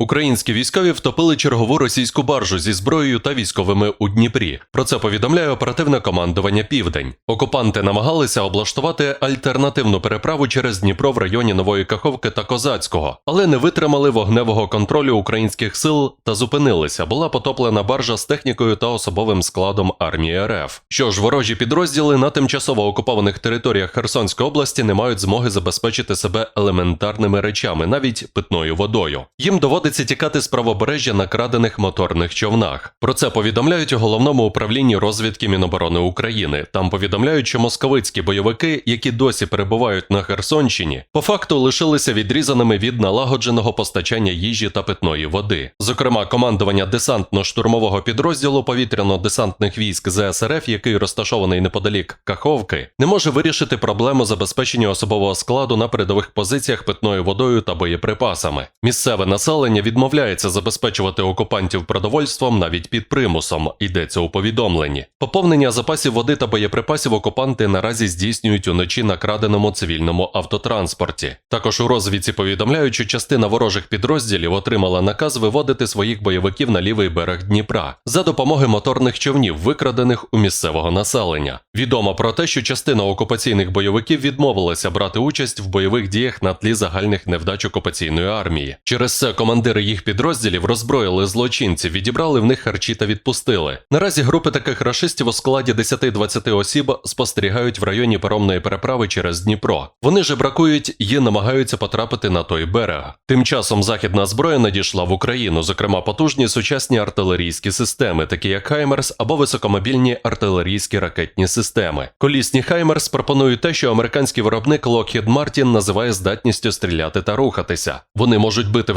Українські військові втопили чергову російську баржу зі зброєю та військовими у Дніпрі. Про це повідомляє оперативне командування Південь. Окупанти намагалися облаштувати альтернативну переправу через Дніпро в районі Нової Каховки та Козацького, але не витримали вогневого контролю українських сил та зупинилися. Була потоплена баржа з технікою та особовим складом армії РФ. Що ж, ворожі підрозділи на тимчасово окупованих територіях Херсонської області не мають змоги забезпечити себе елементарними речами, навіть питною водою. Їм доводиться тікати з правобережжя на крадених моторних човнах. Про це повідомляють у головному управлінні розвідки Міноборони України. Там повідомляють, що московицькі бойовики, які досі перебувають на Херсонщині, по факту лишилися відрізаними від налагодженого постачання їжі та питної води. Зокрема, командування десантно-штурмового підрозділу повітряно-десантних військ ЗСРФ, який розташований неподалік Каховки, не може вирішити проблему забезпечення особового складу на передових позиціях питною водою та боєприпасами. Місцеве населення відмовляється забезпечувати окупантів продовольством навіть під примусом. Йдеться у повідомленні. Поповнення запасів води та боєприпасів окупанти наразі здійснюють уночі на краденому цивільному автотранспорті. Також у розвідці повідомляють, що частина ворожих підрозділів отримала наказ виводити своїх бойовиків на лівий берег Дніпра за допомоги моторних човнів, викрадених у місцевого населення. Відомо про те, що частина окупаційних бойовиків відмовилася брати участь в бойових діях на тлі загальних невдач окупаційної армії. Через це командири їх підрозділів роззброїли злочинців, відібрали в них харчі та відпустили. Наразі групи таких рашистів у складі 10-20 осіб спостерігають в районі паромної переправи через Дніпро. Вони же бракують і намагаються потрапити на той берег. Тим часом західна зброя надійшла в Україну, зокрема потужні сучасні артилерійські системи, такі як Хаймерс або високомобільні артилерійські ракетні системи. Колісні Хаймерс пропонують те, що американський виробник Lockheed Martin називає здатністю стріляти та рухатися. Вони можуть бити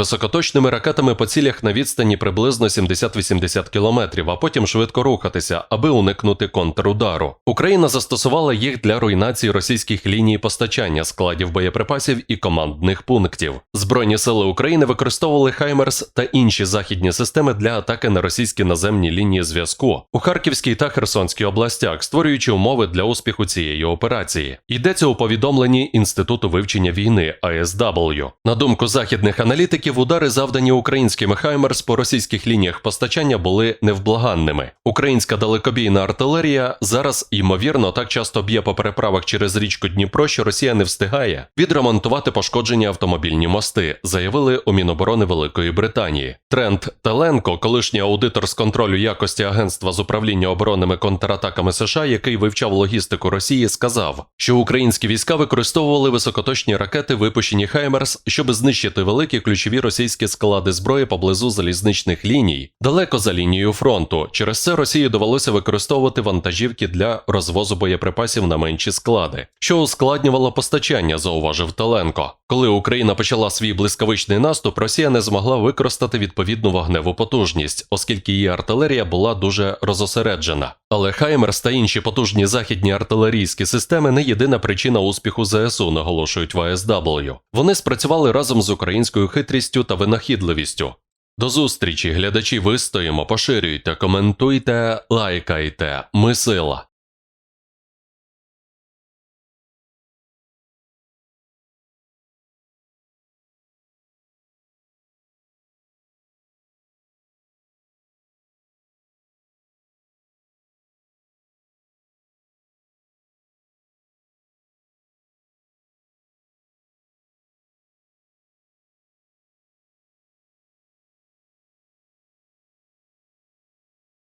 високоточними ракетами по цілях на відстані приблизно 70-80 кілометрів, а потім швидко рухатися, аби уникнути контрудару. Україна застосувала їх для руйнації російських ліній постачання складів боєприпасів і командних пунктів. Збройні сили України використовували Хаймерс та інші західні системи для атаки на російські наземні лінії зв'язку у Харківській та Херсонській областях, створюючи умови для успіху цієї операції. Йдеться у повідомленні Інституту вивчення війни АСW. На думку західних аналітиків, удари завдані українськими Хаймерс по російських лініях постачання були невблаганними. Українська далекобійна артилерія зараз ймовірно так часто б'є по переправах через річку Дніпро, що Росія не встигає відремонтувати пошкоджені автомобільні мости, заявили у Міноборони Великої Британії. Тренд Теленко, колишній аудитор з контролю якості агентства з управління оборонними контратаками США, який вивчав логістику Росії, сказав, що українські війська використовували високоточні ракети, випущені Хаймерс, щоб знищити великі ключові російські склади зброї поблизу залізничних ліній, далеко за лінією фронту. Через це Росії довелося використовувати вантажівки для розвозу боєприпасів на менші склади, що ускладнювало постачання, зауважив Теленко. Коли Україна почала свій блискавичний наступ, Росія не змогла використати відповідну вогневу потужність, оскільки її артилерія була дуже розосереджена. Але Хаймерс та інші потужні західні артилерійські системи не єдина причина успіху ЗСУ, наголошують в АСW. Вони спрацювали разом з українською хитрістю та винахідливістю. До зустрічі, глядачі, вистоїмо, поширюйте, коментуйте, лайкайте. Ми сила.